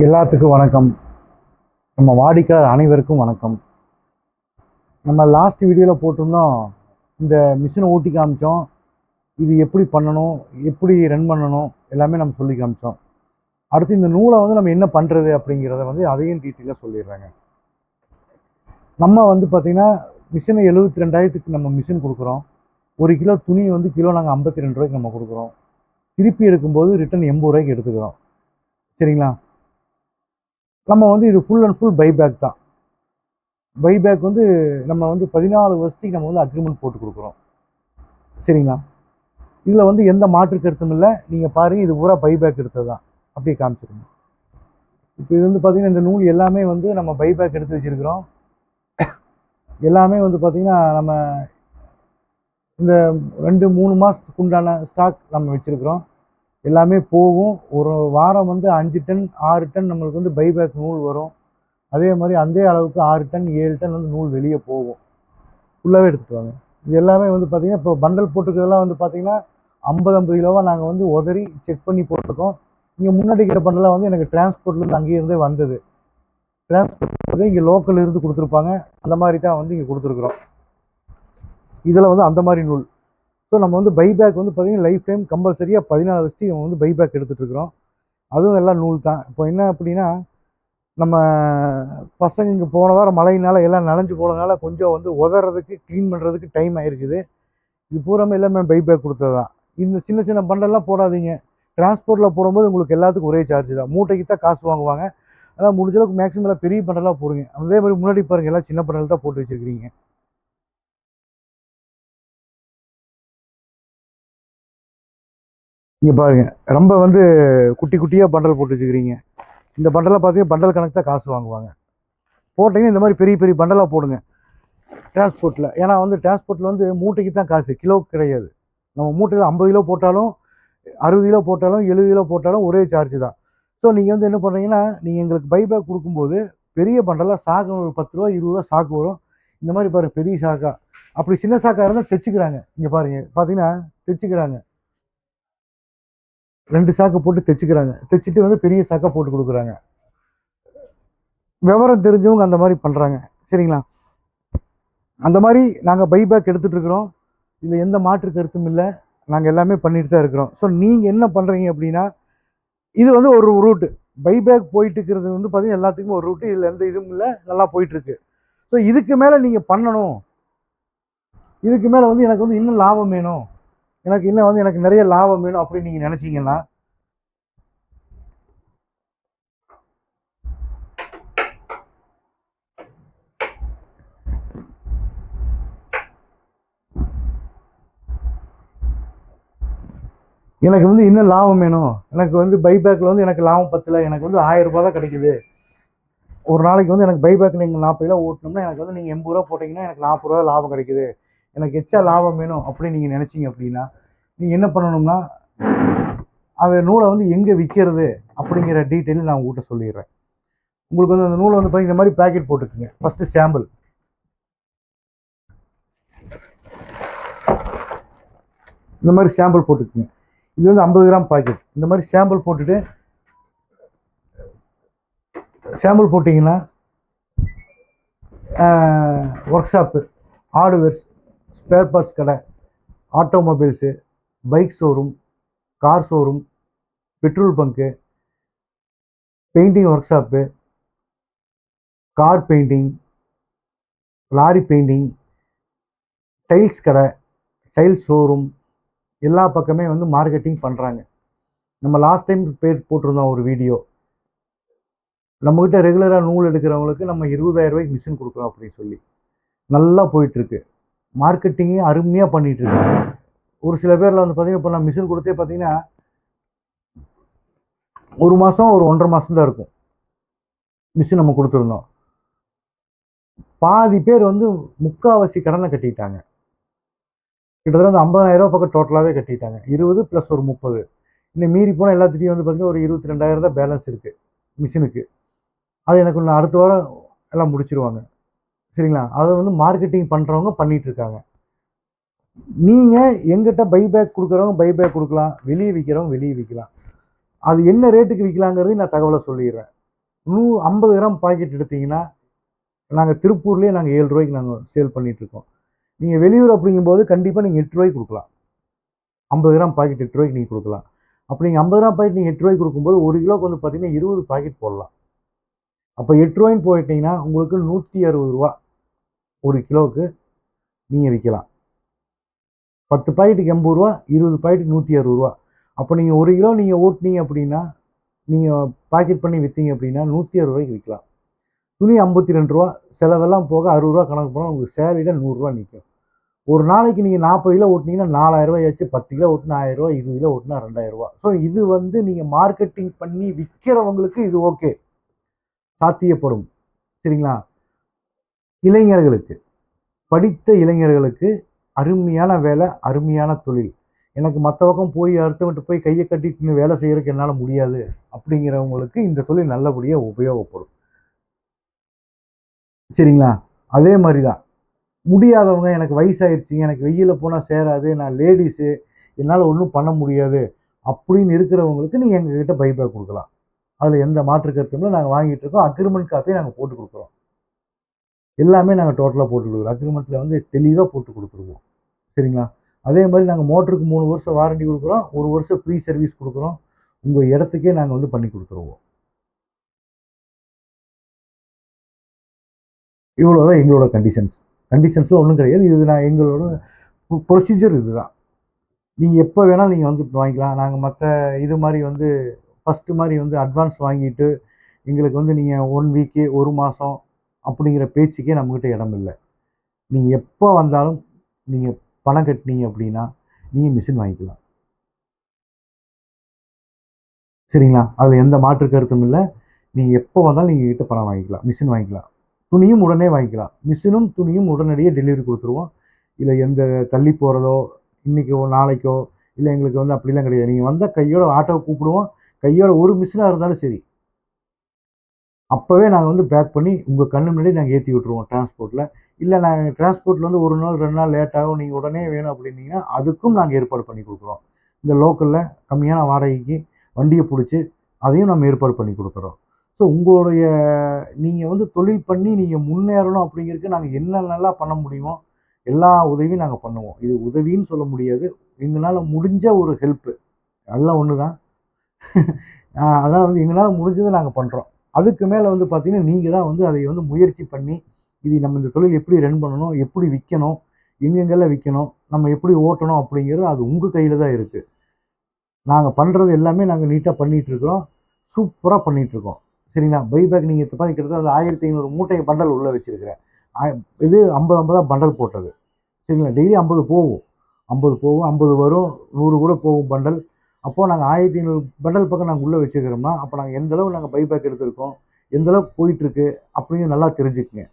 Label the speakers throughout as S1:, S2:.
S1: எல்லாத்துக்கும் வணக்கம். நம்ம வாடிக்கையாளர் அனைவருக்கும் வணக்கம். நம்ம லாஸ்ட் வீடியோவில் போட்டிருந்தோம். இந்த மிஷினை ஓட்டி காமிச்சோம். இது எப்படி பண்ணணும்? எப்படி ரன் பண்ணணும்? எல்லாமே நம்ம சொல்லி காமிச்சோம். அடுத்து இந்த நூலை வந்து நம்ம என்ன பண்ணுறது அப்படிங்கிறத வந்து அதையும் டீட்டெயிலாக சொல்லிடுறாங்க. நம்ம வந்து பார்த்திங்கன்னா மிஷினை எழுபத்தி ரெண்டாயிரத்துக்கு நம்ம மிஷின் கொடுக்குறோம். ஒரு கிலோ துணி வந்து கிலோ நாங்கள் ஐம்பத்தி ரெண்டு ரூபாய்க்கு நம்ம கொடுக்குறோம். திருப்பி எடுக்கும்போது ரிட்டன் எண்பது ரூபாய்க்கு எடுத்துக்கிறோம். சரிங்களா? நம்ம வந்து இது ஃபுல் அண்ட் ஃபுல் பைபேக் தான். பைபேக் வந்து நம்ம வந்து பதினாலு வருஷத்துக்கு நம்ம வந்து அக்ரிமெண்ட் போட்டு கொடுக்குறோம். சரிங்களா? இதில் வந்து எந்த மாற்று கருத்தும் இல்லை. நீங்கள் பாருங்கள் இது பூரா பைபேக் எடுத்தது தான். அப்படியே காமிச்சிருங்க. இப்போ இது வந்து பார்த்திங்கன்னா இந்த நூல் எல்லாமே வந்து நம்ம பைபேக் எடுத்து வச்சுருக்கிறோம். எல்லாமே வந்து பார்த்திங்கன்னா நம்ம இந்த ரெண்டு மூணு மாதத்துக்கு உண்டான ஸ்டாக் நம்ம வச்சுருக்கிறோம். எல்லாமே போகும். ஒரு வாரம் வந்து அஞ்சு டன் ஆறு டன் நம்மளுக்கு வந்து பைபேக் நூல் வரும். அதே மாதிரி அந்த அளவுக்கு ஆறு டன் ஏழு டன் வந்து நூல் வெளியே போகும். ஃபுல்லாகவே எடுத்துகிட்டு வாங்க. இது எல்லாமே வந்து பார்த்திங்கன்னா இப்போ பண்டல் போட்டுக்கிறதெல்லாம் வந்து பார்த்திங்கன்னா ஐம்பது ஐம்பது கிலோவாக நாங்கள் வந்து உதறி செக் பண்ணி போட்டிருக்கோம். இங்கே முன்னாடி இருக்கிற பண்டலாக வந்து எனக்கு டிரான்ஸ்போர்ட்லேருந்து அங்கேயிருந்தே வந்தது. டிரான்ஸ்போர்ட் வந்து இங்கே லோக்கல் இருந்து கொடுத்துருப்பாங்க. அந்த மாதிரி தான் வந்து இங்கே கொடுத்துருக்குறோம். இதில் வந்து அந்த மாதிரி நூல். ஸோ நம்ம வந்து பைபேக் வந்து பார்த்திங்கன்னா லைஃப் டைம் கம்பல்சரியாக பதினாலு வருஷத்துக்கு நம்ம வந்து பைபேக் எடுத்துகிட்ருக்குறோம் அதுவும் எல்லாம் நூல் தான். இப்போ என்ன அப்படின்னா நம்ம பசங்க இங்கே போன வாரம் மழையினால எல்லாம் நனைஞ்சு போனதுனால கொஞ்சம் வந்து உதறதுக்கு க்ளீன் பண்ணுறதுக்கு டைம் ஆகிருக்குது இது பூராமே எல்லாமே பைபேக் கொடுத்தது தான் இந்த சின்ன சின்ன பண்டெல்லாம் போடாதீங்க. டிரான்ஸ்போர்ட்டில் போடும்போது உங்களுக்கு எல்லாத்துக்கும் ஒரே சார்ஜ் தான். மூட்டைக்கு தான் காசு வாங்குவாங்க. அதான் முடிஞ்சளவுக்கு மேக்ஸிமம் எல்லாம் பெரிய பண்டலாக போடுங்க. அதே மாதிரி முன்னாடி பாருங்கள் எல்லாம் சின்ன பண்டல் தான் போட்டு வச்சுருக்கிறீங்க. இங்கே பாருங்கள் ரொம்ப வந்து குட்டி குட்டியாக பண்டல் போட்டு வச்சுக்கிறீங்க. இந்த பண்டலாக பார்த்தீங்கன்னா பண்டல் கணக்கு தான் காசு வாங்குவாங்க. போட்டிங்கன்னா இந்த மாதிரி பெரிய பெரிய பண்டலாக போடுங்க. டிரான்ஸ்போர்ட்டில் ஏன்னா வந்து டிரான்ஸ்போர்ட்டில் வந்து மூட்டைக்கு தான் காசு. கிலோ கிடையாது. நம்ம மூட்டையில் ஐம்பது கிலோ போட்டாலும் அறுபது கிலோ போட்டாலும் எழுபது கிலோ போட்டாலும் ஒரே சார்ஜ் தான். ஸோ நீங்கள் வந்து என்ன பண்ணுறீங்கன்னா நீங்கள் எங்களுக்கு பைபேக் கொடுக்கும்போது பெரிய பண்டலாக சாக்கு ஒரு பத்து ரூபா இருபது ரூபா சாக்கு வரும். இந்த மாதிரி பாருங்கள் பெரிய சாக்கா. அப்படி சின்ன சாக்கா இருந்தால் தைச்சிக்கிறாங்க. இங்கே பாருங்கள் பார்த்தீங்கன்னா தைச்சிக்கிறாங்க. ரெண்டு சாக்கு போட்டு தைச்சிக்கிறாங்க. தைச்சிட்டு வந்து பெரிய சாக்கை போட்டு கொடுக்குறாங்க. விவரம் தெரிஞ்சவங்க அந்த மாதிரி பண்ணுறாங்க சரிங்களா? அந்த மாதிரி நாங்கள் பைபேக் எடுத்துகிட்டு இருக்கிறோம் இதில் எந்த மாற்று கருத்தும் இல்லை. நாங்கள் எல்லாமே பண்ணிட்டு தான் இருக்கிறோம். ஸோ நீங்கள் என்ன பண்ணுறீங்க அப்படின்னா இது வந்து ஒரு ரூட்டு பைபேக் போயிட்டு இருக்கிறது வந்து பார்த்திங்கன்னா எல்லாத்துக்குமே ஒரு ரூட்டு இதில் எந்த இதுவும் இல்லை. நல்லா போயிட்டுருக்கு. ஸோ இதுக்கு மேலே நீங்கள் பண்ணணும். இதுக்கு மேலே வந்து எனக்கு வந்து இன்னும் லாபம் வேணும். எனக்கு இன்னும் வந்து எனக்கு நிறைய லாபம் வேணும் அப்படின்னு நீங்கள் நினச்சிங்கன்னா. எனக்கு வந்து இன்னும் லாபம் வேணும். எனக்கு வந்து பைபேக்கில் வந்து எனக்கு லாபம் பத்தல. எனக்கு வந்து ஆயிரம் ரூபாய் தான் கிடைக்குது. ஒரு நாளைக்கு வந்து எனக்கு பைபேக் நீங்கள் நாற்பது ரூபா ஓட்டணும்னா எனக்கு வந்து நீங்கள் எண்பது ரூபா போட்டிங்கன்னா எனக்கு நாற்பது ரூபா லாபம் கிடைக்குது. எனக்கு எச்சா லாபம் வேணும் அப்படின்னு நீங்கள் நினச்சிங்க அப்படின்னா நீங்கள் என்ன பண்ணணும்னா அந்த நூலை வந்து எங்கே விற்கிறது அப்படிங்கிற டீட்டெயில் நான் உங்கள்கிட்ட சொல்லிடுறேன். உங்களுக்கு வந்து அந்த நூலை வந்து பார்த்தீங்கன்னா இந்த மாதிரி பேக்கெட் போட்டுக்குங்க. ஃபஸ்ட்டு சாம்பிள் இந்த மாதிரி சாம்பிள் போட்டுக்குங்க. இது வந்து ஐம்பது கிராம் பாக்கெட் இந்த மாதிரி சாம்பிள் போட்டுட்டு சாம்பிள் போட்டிங்கன்னா workshop hardwares spare parts கடை automobiles bike showroom car showroom petrol bunk painting workshop car painting lorry painting tiles கடை டைல்ஸ் ஷோரூம் எல்லா பக்கமே வந்து மார்க்கெட்டிங் பண்ணுறாங்க நம்ம லாஸ்ட் டைம் பேர் போட்டிருந்தோம் ஒரு வீடியோ நம்மக்கிட்ட ரெகுலராக நூல் எடுக்கிறவங்களுக்கு நம்ம இருபதாயிரம் ரூபாய்க்கு மிஷின் கொடுக்குறோம் அப்படின்னு சொல்லி. நல்லா போயிட்டுருக்கு மார்க்கெட்டிங்கே அருமையாக பண்ணிகிட்டு இருக்காங்க ஒரு சில பேரில் வந்து பார்த்திங்கன்னா இப்போ நான் மிஷின் கொடுத்தே பார்த்தீங்கன்னா ஒரு மாதம் ஒரு ஒன்றரை மாதம் தான் இருக்கும். மிஷின் நம்ம கொடுத்துருந்தோம். பாதி பேர் வந்து முக்காவாசி கடனை கட்டிட்டாங்க. கிட்டத்தட்ட வந்து ஐம்பதாயிரம் பக்கம் டோட்டலாகவே கட்டிட்டாங்க. இருபது ப்ளஸ் ஒரு முப்பது. இன்னும் மீறி போனால் எல்லாத்துலேயும் வந்து பார்த்தீங்கன்னா ஒரு இருபத்தி ரெண்டாயிரம் தான் பேலன்ஸ் இருக்குது மிஷினுக்கு அது எனக்கு இன்னும் அடுத்த வாரம் எல்லாம் முடிச்சிருவாங்க. சரிங்களா? அதை வந்து மார்க்கெட்டிங் பண்ணுறவங்க பண்ணிகிட்ருக்காங்க நீங்கள் எங்கிட்ட பைபேக் கொடுக்குறவங்க பைபேக் கொடுக்கலாம். வெளியே விற்கிறவங்க வெளியே விற்கலாம் அது என்ன ரேட்டுக்கு விற்கலாங்கிறது நான் தகவலை சொல்லிடுறேன். நூ ஐம்பது கிராம் பாக்கெட் எடுத்தீங்கன்னா நாங்கள் திருப்பூர்லேயே நாங்கள் ஏழு ரூபாய்க்கு நாங்கள் சேல் பண்ணிகிட்ருக்கோம் நீங்கள் வெளியூர் அப்படிங்கும்போது கண்டிப்பாக நீங்கள் எட்டு ரூபாய்க்கு கொடுக்கலாம். ஐம்பது கிராம் பாக்கெட் எட்டு ரூபாய்க்கு நீங்கள் கொடுக்கலாம். அப்போ நீங்கள் ஐம்பது கிராம் பாக்கெட் நீங்கள் எட்டு ரூபாய்க்கு கொடுக்கும்போது ஒரு கிலோக்கு வந்து பார்த்தீங்கன்னா இருபது பாக்கெட் போடலாம். அப்போ எட்டு ரூபாய்ன்னு போயிட்டீங்கன்னா உங்களுக்கு நூற்றி அறுபது ரூபா. ஒரு கிலோவுக்கு நீங்கள் விற்கலாம் பத்து பாக்கெட்டுக்கு எண்பது ரூபா இருபது பாக்கெட்டுக்கு நூற்றி அறுபது ரூபா. அப்போ நீங்கள் ஒரு கிலோ நீங்கள் ஓட்டுனீங்க அப்படின்னா நீங்கள் பாக்கெட் பண்ணி விற்றீங்க அப்படின்னா நூற்றி அறுபது ரூபாய்க்கு விற்கலாம் துணி ஐம்பத்தி ரெண்டு ரூபா செலவெல்லாம் போக அறுபது ரூபா கணக்கு போனால் உங்களுக்கு சேலரியில் நூறுரூவா நிற்கும் ஒரு நாளைக்கு நீங்கள் நாற்பது கிலோ ஓட்டினீங்கன்னா நாலாயிரரூவா ஆச்சு பத்து கிலோ ஓட்டினா ஆயிரரூவா இருபது கிலோ ஓட்டினா ரெண்டாயிரரூவா ஸோ இது வந்து நீங்கள் மார்க்கெட்டிங் பண்ணி விற்கிறவங்களுக்கு இது ஓகே சாத்தியப்படும். சரிங்களா? இளைஞர்களுக்கு படித்த இளைஞர்களுக்கு அருமையான வேலை அருமையான தொழில். எனக்கு மற்ற பக்கம் போய் அடுத்தவங்கிட்ட போய் கையை கட்டிட்டு வேலை செய்கிறதுக்கு என்னால் முடியாது அப்படிங்கிறவங்களுக்கு இந்த தொழில் நல்லபடியாக உபயோகப்படும். சரிங்களா? அதே மாதிரி தான் முடியாதவங்க எனக்கு வயசாயிருச்சுங்க எனக்கு வெயிலில் போனால் சேராது நான் லேடிஸு என்னால் ஒன்றும் பண்ண முடியாது அப்படின்னு இருக்கிறவங்களுக்கு நீங்கள் எங்ககிட்ட பைபேக் கொடுக்கலாம். அதில் எந்த மாற்று கருத்துமே நாங்கள் வாங்கிட்டு இருக்கோம் அக்ரிமெண்ட் காப்பியை நாங்கள் போட்டு கொடுக்குறோம். எல்லாமே நாங்கள் டோட்டலாக போட்டு கொடுக்குறோம். அக்ரிமெண்ட்டில் வந்து தெளிவாக போட்டு கொடுத்துருவோம். சரிங்களா? அதே மாதிரி நாங்கள் மோட்டருக்கு மூணு வருஷம் வாரண்டி கொடுக்குறோம். ஒரு வருஷம் ஃப்ரீ சர்வீஸ் கொடுக்குறோம். உங்கள் இடத்துக்கே நாங்கள் வந்து பண்ணி கொடுத்துருவோம். இவ்வளோதான் எங்களோட கண்டிஷன்ஸ் கண்டிஷன்ஸில் ஒன்றும் கிடையாது. இது நான் எங்களோட ப்ரொசீஜர் இதுதான். நீங்கள் எப்போ வேணாலும் நீங்கள் வந்து வாங்கிக்கலாம். நாங்கள் மற்ற இது மாதிரி வந்து ஃபஸ்ட்டு மாதிரி வந்து அட்வான்ஸ் வாங்கிட்டு எங்களுக்கு வந்து நீங்கள் ஒன் வீக்கு ஒரு மாதம் அப்படிங்கிற பேச்சுக்கே நம்மக்கிட்ட இடம் இல்லை நீங்கள் எப்போ வந்தாலும் நீங்கள் பணம் கட்டினீங்க அப்படின்னா நீங்கள் மிஷின் வாங்கிக்கலாம். சரிங்களா? அதில் எந்த மாற்று கருத்தும் இல்லை. நீங்கள் எப்போ வந்தாலும் நீங்கள் கிட்ட பணம் வாங்கிக்கலாம். மிஷின் வாங்கிக்கலாம். துணியும் உடனே வாங்கிக்கலாம். மிஷினும் துணியும் உடனடியாக டெலிவரி கொடுத்துருவோம். இல்லை எந்த தள்ளி போகிறதோ இன்றைக்கோ நாளைக்கோ இல்லை எங்களுக்கு வந்து அப்படிலாம் கிடையாது. நீங்கள் வந்தால் கையோட ஆட்டோவை கூப்பிடுவோம். கையோட ஒரு மிஷினாக இருந்தாலும் சரி. அப்போவே நாங்கள் வந்து பேக் பண்ணி உங்கள் கண்ணு முன்னாடி நாங்கள் ஏற்றி விட்ருவோம் டிரான்ஸ்போர்ட்டில் இல்லை நாங்கள் டிரான்ஸ்போர்ட்டில் வந்து ஒரு நாள் ரெண்டு நாள் லேட் ஆகும் நீங்கள் உடனே வேணும் அப்படின்னீங்கன்னா அதுக்கும் நாங்கள் ஏற்பாடு பண்ணி கொடுக்குறோம். இந்த லோக்கலில் கம்மியான வாடகைக்கு வண்டியை பிடிச்சி அதையும் நம்ம ஏற்பாடு பண்ணி கொடுக்குறோம். ஸோ உங்களுடைய நீங்கள் வந்து தொழில் பண்ணி நீங்கள் முன்னேறணும் அப்படிங்கிறதுக்கு நாங்கள் என்னென்னலாம் பண்ண முடியுமோ எல்லா உதவியும் நாங்கள் பண்ணுவோம். இது உதவின்னு சொல்ல முடியாது. எங்களால் முடிஞ்ச ஒரு ஹெல்ப்பு அதெல்லாம் ஒன்று தான் அதான் வந்து எங்களால் முடிஞ்சதை நாங்கள் பண்ணுறோம் அதுக்கு மேலே வந்து பார்த்தீங்கன்னா நீங்கள் தான் வந்து அதை வந்து முயற்சி பண்ணி இது நம்ம இந்த தொழில் எப்படி ரன் பண்ணணும் எப்படி விற்கணும் எங்கெங்கெல்லாம் விற்கணும் நம்ம எப்படி ஓட்டணும் அப்படிங்கிறது அது உங்கள் கையில் தான் இருக்குது நாங்கள் பண்ணுறது எல்லாமே நாங்கள் நீட்டாக பண்ணிகிட்ருக்குறோம் சூப்பராக பண்ணிகிட்ருக்கோம் சரிங்களா? பைபேக் நீங்கள் இப்போ கிட்டத்தட்ட அது ஆயிரத்தி ஐநூறு மூட்டை பண்டல் உள்ளே வச்சுருக்கிறேன். இது ஐம்பது ஐம்பதாக பண்டல் போட்டது. சரிங்களா? டெய்லி ஐம்பது போகும். ஐம்பது போகும் ஐம்பது வரும் நூறு கூட போகும் பண்டல் அப்போது நாங்கள் ஆயிரத்தி ஐநூறு பெட்டல் பக்கம் நாங்கள் உள்ளே வச்சுருக்கிறோம்னா அப்போ நாங்கள் எந்தளவு நாங்கள் பைபேக் எடுத்திருக்கோம் எந்த அளவுக்கு போயிட்டுருக்கு அப்படின்னு நல்லா தெரிஞ்சுக்குங்க.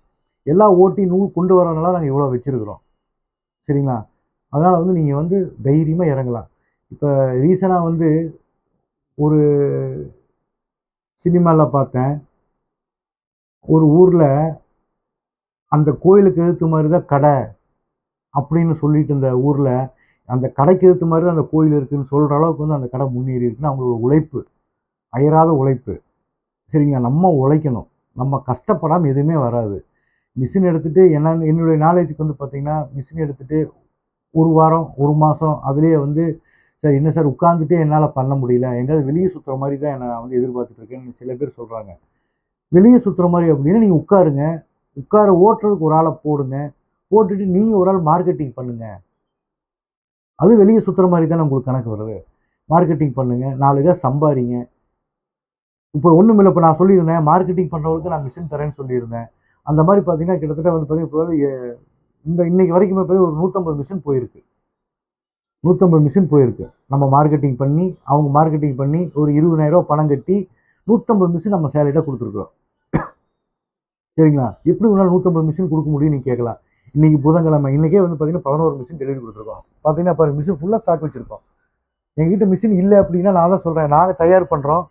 S1: எல்லா ஓட்டி நூல் கொண்டு வரனால நாங்கள் இவ்வளோ வச்சுருக்குறோம். சரிங்களா? அதனால் வந்து நீங்கள் வந்து தைரியமாக இறங்கலாம். இப்போ ரீசனாக வந்து ஒரு சினிமாவில் பார்த்தேன். ஒரு ஊரில் அந்த கோயிலுக்கு எதிர்த்து மாதிரி தான் கடை அப்படின்னு சொல்லிட்டு இருந்த ஊரில் அந்த கடைக்கு ஏற்ற மாதிரி தான் அந்த கோயில் இருக்குதுன்னு சொல்கிற அளவுக்கு வந்து அந்த கடை முன்னேறி இருக்குன்னு அவங்களோட உழைப்பு அயராத உழைப்பு. சரிங்களா? நம்ம உழைக்கணும். நம்ம கஷ்டப்படாமல் எதுவுமே வராது. மிஷின் எடுத்துகிட்டு என்ன என்னுடைய நாலேஜுக்கு வந்து பார்த்திங்கன்னா மிஷின் எடுத்துகிட்டு ஒரு வாரம் ஒரு மாதம் அதுலேயே வந்து சார் என்ன சார் உட்காந்துட்டே என்னால் பண்ண முடியல. எங்கேயாவது வெளியே சுற்றுற மாதிரி தான் நான் வந்து எதிர்பார்த்துட்ருக்கேன்னு சில பேர் சொல்கிறாங்க வெளியே சுற்றுற மாதிரி அப்படின்னா நீங்கள் உட்காருங்க. உட்கார ஓட்டுறதுக்கு ஒரு ஆளை போடுங்க. போட்டுட்டு நீங்கள் ஒரு ஆள் மார்க்கெட்டிங் பண்ணுங்கள் அது வெளியே சுற்றுற மாதிரி தானே உங்களுக்கு கணக்கு வருது. மார்க்கெட்டிங் பண்ணுங்கள் நாலு பேர் சம்பாதிங்க. இப்போ ஒன்றும் இல்லை இப்போ நான் சொல்லியிருந்தேன் மார்க்கெட்டிங் பண்ணுறவங்களுக்கு நான் மிஷின் தரேன்னு சொல்லியிருந்தேன். அந்த மாதிரி பார்த்தீங்கன்னா கிட்டத்தட்ட வந்து பார்த்தீங்கன்னா இப்போ இந்த இன்னைக்கு வரைக்குமே போய் ஒரு நூற்றம்பது மிஷின் போயிருக்கு. நூற்றம்பது மிஷின் போயிருக்கு. நம்ம மார்க்கெட்டிங் பண்ணி அவங்க மார்க்கெட்டிங் பண்ணி ஒரு இருபதாயிரரூவா பணம் கட்டி நூற்றம்பது மிஷின் நம்ம சேலரியாக கொடுத்துருக்குறோம். சரிங்களா? எப்படி உன்னால் நூற்றம்பது மிஷின் கொடுக்க முடியும்னு நீ கேட்கலாம். இன்றைக்கி புதன்கிழமை இன்றைக்கே வந்து பார்த்தீங்கன்னா பதினோரு மிஷின் டெலிவரி கொடுத்துருக்கோம். பார்த்தீங்கன்னா பாருங்க மிஷின் ஃபுல்லாக ஸ்டாக் வச்சுருக்கோம். எங்ககிட்ட மிஷின் இல்லை அப்படின்னா நான் தான் சொல்கிறேன் நாங்கள் தயார் பண்ணுறோம்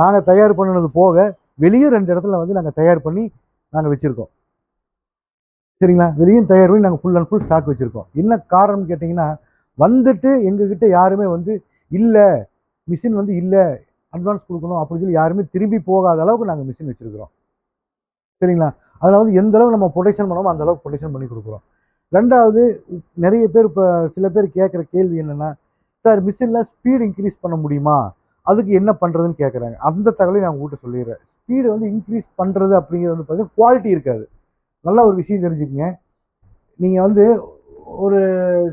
S1: நாங்கள் தயார் பண்ணினது போக வெளியே ரெண்டு இடத்துல வந்து நாங்கள் தயார் பண்ணி நாங்கள் வச்சுருக்கோம். சரிங்களா? வெளியும் தயார் பண்ணி நாங்கள் ஃபுல் அண்ட் ஃபுல் ஸ்டாக் வச்சுருக்கோம். என்ன காரணம் கேட்டிங்கன்னா வந்துட்டு எங்ககிட்ட யாருமே வந்து இல்லை மிஷின் வந்து இல்லை அட்வான்ஸ் கொடுக்கணும் அப்படின்னு சொல்லி யாருமே திரும்பி போகாத அளவுக்கு நாங்கள் மிஷின் வச்சுருக்கிறோம். சரிங்களா? அதில் வந்து எந்த நம்ம ப்ரொடெக்ஷன் பண்ணோமோ அந்த அளவுக்கு ப்ரொடெக்ஷன் பண்ணி கொடுக்குறோம். ரெண்டாவது நிறைய பேர் இப்போ சில பேர் கேட்குற கேள்வி என்னென்னா சார் மிஷினில் ஸ்பீடு இன்க்ரீஸ் பண்ண முடியுமா? அதுக்கு என்ன பண்ணுறதுன்னு கேட்குறாங்க அந்த தகவலையும் நான் உங்கள்கிட்ட சொல்லிடுறேன். ஸ்பீடு வந்து இன்க்ரீஸ் பண்ணுறது அப்படிங்கிறது வந்து பார்த்தீங்கன்னா குவாலிட்டி இருக்காது. நல்ல ஒரு விஷயம் தெரிஞ்சுக்கங்க. நீங்கள் வந்து ஒரு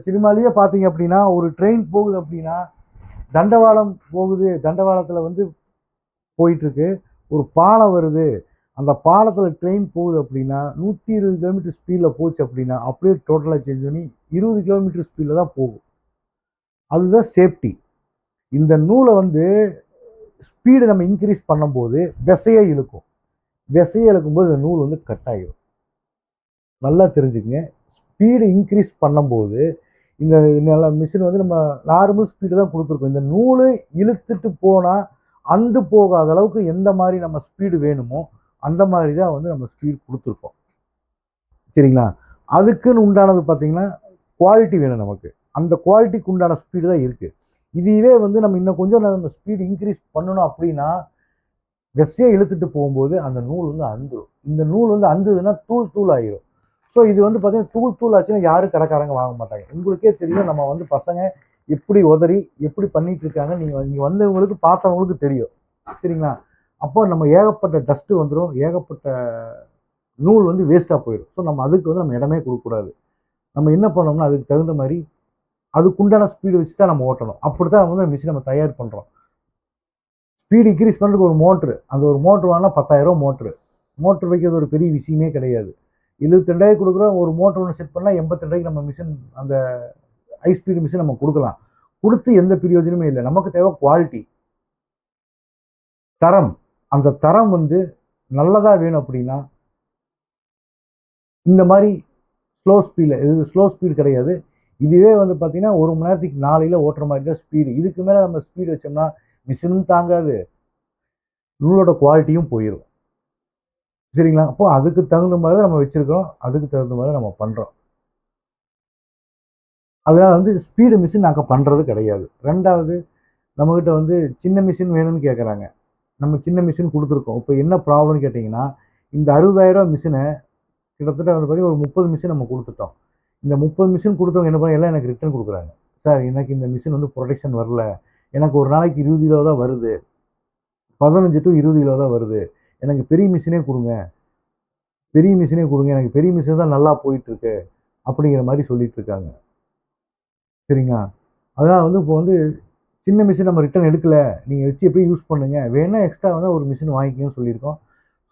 S1: சினிமாலேயே பார்த்தீங்க அப்படின்னா ஒரு ட்ரெயின் போகுது அப்படின்னா தண்டவாளம் போகுது தண்டவாளத்தில் வந்து போயிட்டுருக்கு ஒரு பாலம் வருது. அந்த பாலத்தில் ட்ரெயின் போகுது அப்படின்னா நூற்றி இருபது கிலோமீட்டர் ஸ்பீடில் போச்சு அப்படின்னா அப்படியே டோட்டலாக சேஞ்ச் பண்ணி இருபது கிலோமீட்டர் ஸ்பீடில் தான் போகும். அதுதான் சேஃப்டி இந்த நூலை வந்து ஸ்பீடு நம்ம இன்க்ரீஸ் பண்ணும்போது விசையை இழுக்கும். விசையை இழுக்கும்போது இந்த நூல் வந்து கட் ஆகிடும் நல்லா தெரிஞ்சுக்கங்க. ஸ்பீடு இன்க்ரீஸ் பண்ணும்போது இந்த நல்ல மிஷின் வந்து நம்ம நார்மல் ஸ்பீடு தான் கொடுத்துருக்கோம். இந்த நூலை இழுத்துட்டு போனால் அந்து போகாத அளவுக்கு எந்த மாதிரி நம்ம ஸ்பீடு வேணுமோ அந்த மாதிரி தான் வந்து நம்ம ஸ்பீடு கொடுத்துருக்கோம் சரிங்களா? அதுக்குன்னு உண்டானது பார்த்தீங்கன்னா குவாலிட்டி வேணும் நமக்கு. அந்த குவாலிட்டிக்கு உண்டான ஸ்பீடு தான் இருக்குது இதுவே வந்து நம்ம இன்னும் கொஞ்சம் நம்ம ஸ்பீடு இன்க்ரீஸ் பண்ணணும் அப்படின்னா வெஸ்ஸே இழுத்துட்டு போகும்போது அந்த நூல் வந்து அந்துடும் இந்த நூல் வந்து அந்துதுன்னா தூள் தூள் ஆகிரும் ஸோ இது வந்து பார்த்தீங்கன்னா தூள் தூள் ஆச்சுன்னா யாரும் கடைக்காரங்க வாங்க மாட்டாங்க. உங்களுக்கே தெரியும் நம்ம வந்து பசங்க எப்படி உதறி எப்படி பண்ணிட்டு இருக்காங்க நீங்கள் இங்கே வந்தவங்களுக்கு பார்த்தவங்களுக்கு தெரியும். சரிங்களா? அப்போ நம்ம ஏகப்பட்ட டஸ்ட்டு வந்துடும் ஏகப்பட்ட நூல் வந்து வேஸ்ட்டாக போயிடும் ஸோ நம்ம அதுக்கு வந்து நம்ம இடமே கொடுக்கக்கூடாது நம்ம என்ன பண்ணோம்னா அதுக்கு தகுந்த மாதிரி அதுக்குண்டான ஸ்பீடு வச்சு தான் நம்ம ஓட்டணும். அப்படி தான் வந்து மிஷின் நம்ம தயார் பண்ணுறோம் ஸ்பீடு இன்க்ரீஸ் பண்ணுறதுக்கு ஒரு மோட்ரு அந்த ஒரு மோட்ரு வாங்கினா பத்தாயிரம் மோட்ரு மோட்ரு வைக்கிறது ஒரு பெரிய விஷயமே கிடையாது. எழுபத்தி ரெண்டாயிரம் கொடுக்குறோம் ஒரு மோட்ரு ஒன்று செட் பண்ணால் எண்பத்தி ரெண்டாயிரம் நம்ம மிஷின் அந்த ஹை ஸ்பீடு மிஷின் நம்ம கொடுக்கலாம். கொடுத்து எந்த பிரயோஜனமே இல்லை. நமக்கு தேவை குவாலிட்டி தரம். அந்த தரம் வந்து நல்லதாக வேணும் அப்படின்னா இந்த மாதிரி ஸ்லோ ஸ்பீடில் இது ஸ்லோ ஸ்பீடு கிடையாது. இதுவே வந்து பார்த்திங்கன்னா ஒரு மணி நேரத்துக்கு நாளையில் ஓட்டுற மாதிரி தான் ஸ்பீடு இதுக்கு மேலே நம்ம ஸ்பீடு வச்சோம்னா மிஷினும் தாங்காது. நூலோட குவாலிட்டியும் போயிடும் சரிங்களா? அப்போ அதுக்கு தகுந்த மாதிரி தான் நம்ம வச்சுருக்கிறோம். அதுக்கு தகுந்த மாதிரி நம்ம பண்ணுறோம் அதனால் வந்து ஸ்பீடு மிஷின் நாங்கள் பண்ணுறது கிடையாது. ரெண்டாவது நம்மக்கிட்ட வந்து சின்ன மிஷின் வேணும்னு கேட்குறாங்க நம்ம சின்ன மிஷின் கொடுத்துருக்கோம். இப்போ என்ன ப்ராப்ளம்னு கேட்டிங்கன்னா இந்த அறுபதாயிரம் மிஷினை கிட்டத்தட்ட வந்து பார்த்தீங்கன்னா ஒரு முப்பது மிஷின் நம்ம கொடுத்துட்டோம். இந்த முப்பது மிஷின் கொடுத்தவங்க என்ன பண்ண எல்லாம் எனக்கு ரிட்டர்ன் கொடுக்குறாங்க. சார் எனக்கு இந்த மிஷின் வந்து ப்ரொடெக்ஷன் வரல. எனக்கு ஒரு நாளைக்கு இருபது கிலோ தான் வருது. பதினஞ்சு டு இருபது கிலோ தான் வருது. எனக்கு பெரிய மிஷினே கொடுங்க. பெரிய மிஷினே கொடுங்க. எனக்கு பெரிய மிஷின் தான் நல்லா போயிட்டுருக்கு. அப்படிங்கிற மாதிரி சொல்லிகிட்ருக்காங்க சரிங்களா? அதனால் வந்து இப்போ வந்து சின்ன மிஷின் நம்ம ரிட்டர்ன் எடுக்கல நீங்கள் வச்சு எப்பயும் யூஸ் பண்ணுங்கள் வேணால் எக்ஸ்ட்ரா வந்து ஒரு மிஷின் வாங்கிக்கணும்னு சொல்லியிருக்கோம்.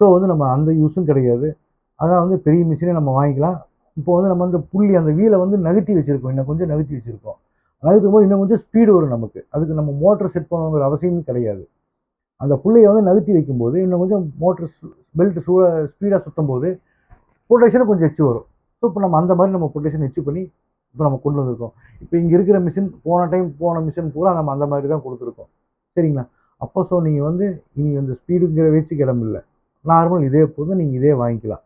S1: ஸோ வந்து நம்ம அந்த யூஸும் கிடையாது. அதான் வந்து பெரிய மிஷினே நம்ம வாங்கிக்கலாம். இப்போ வந்து நம்ம அந்த புள்ளி அந்த வீலை வந்து நகர்த்தி வச்சுருக்கோம். இன்னும் கொஞ்சம் நகர்த்தி வச்சுருக்கோம். நகர்த்தும் போது இன்னும் கொஞ்சம் ஸ்பீடு வரும் நமக்கு. அதுக்கு நம்ம மோட்டர் செட் பண்ணணுங்கிற அவசியமும் கிடையாது. அந்த புள்ளையை வந்து நகர்த்தி வைக்கும்போது இன்னும் கொஞ்சம் மோட்டர் பெல்ட் சூ ஸ்பீடாக சுற்றும் போது ப்ரொடெக்ஷனும் கொஞ்சம் எச்சு வரும். ஸோ இப்போ நம்ம அந்த மாதிரி நம்ம ப்ரொடெக்ஷன் எச்சு பண்ணி இப்போ நம்ம கொண்டு வந்திருக்கோம். இப்போ இங்கே இருக்கிற மிஷின் போன டைம் போன மிஷின் பூரா நம்ம அந்த மாதிரி தான் கொடுத்துருக்கோம். சரிங்களா? அப்போ ஸோ நீங்கள் வந்து இனி அந்த ஸ்பீடுங்கிற வச்சு இடம் இல்லை நார்மல் இதே போதும் நீங்கள் இதே வாங்கிக்கலாம்.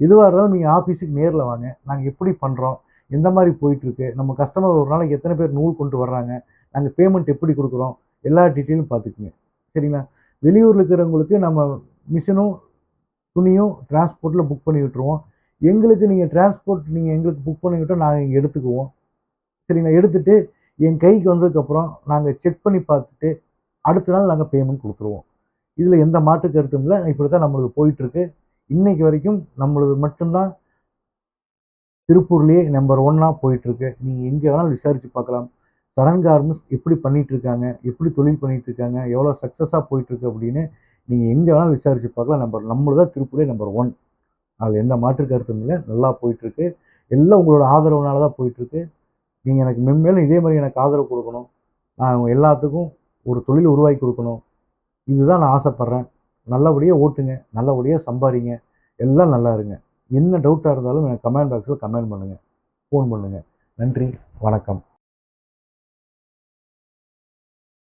S1: எதுவாக இருந்தாலும் நீங்கள் ஆஃபீஸுக்கு நேரில் வாங்க. நாங்கள் எப்படி பண்ணுறோம் எந்த மாதிரி போயிட்டுருக்கு? நம்ம கஸ்டமர் ஒரு நாளைக்கு எத்தனை பேர் நூல் கொண்டு வர்றாங்க? நாங்கள் பேமெண்ட் எப்படி கொடுக்குறோம்? எல்லா டீட்டெயிலும் பார்த்துக்குங்க. சரிங்களா? வெளியூரில் இருக்கிறவங்களுக்கு நம்ம மிஷினும் துணியும் டிரான்ஸ்போர்ட்டில் புக் பண்ணி விட்டுருவோம். எங்களுக்கு நீங்கள் டிரான்ஸ்போர்ட் நீங்கள் எங்களுக்கு புக் பண்ணிக்கிட்டோம் நாங்கள் இங்கே எடுத்துக்குவோம். சரிங்களா? எடுத்துகிட்டு என் கைக்கு வந்ததுக்கப்புறம் நாங்கள் செக் பண்ணி பார்த்துட்டு அடுத்த நாள் நாங்கள் பேமெண்ட் கொடுத்துருவோம். இதில் எந்த மாற்று கருத்தும் இல்லை. இப்படி தான் நம்மளுக்கு போயிட்டுருக்கு. இன்றைக்கு வரைக்கும் நம்மளது மட்டும்தான் திருப்பூர்லேயே நம்பர் ஒன்னாக போயிட்டுருக்கு. நீங்கள் எங்கே வேணாலும் விசாரித்து பார்க்கலாம். சரண் கார்மெண்ட்ஸ் எப்படி பண்ணிகிட்ருக்காங்க எப்படி தொழில் பண்ணிகிட்டு இருக்காங்க எவ்வளோ சக்ஸஸாக போயிட்டுருக்கு அப்படின்னு நீங்கள் எங்கே வேணாலும் விசாரித்து பார்க்கலாம். நம்பர் நம்மளுதான் திருப்பூரே நம்பர் ஒன் அதில் எந்த மாற்று கருத்தும் இல்லை. நல்லா போயிட்டுருக்கு. எல்லாம் உங்களோட ஆதரவுனால தான் போயிட்டுருக்கு. நீங்கள் எனக்கு மென்மேலும் இதே மாதிரி எனக்கு ஆதரவு கொடுக்கணும். நான் அவங்க எல்லாத்துக்கும் ஒரு தொழில் உருவாக்கி கொடுக்கணும். இதுதான் நான் ஆசைப்பட்றேன். நல்லபடியாக ஓட்டுங்க. நல்லபடியாக சம்பாதிங்க. எல்லாம் நல்லா இருங்க. என்ன டவுட்டாக இருந்தாலும் எனக்கு கமெண்ட் பாக்ஸில் கமெண்ட் பண்ணுங்கள் ஃபோன் பண்ணுங்கள் நன்றி. வணக்கம்.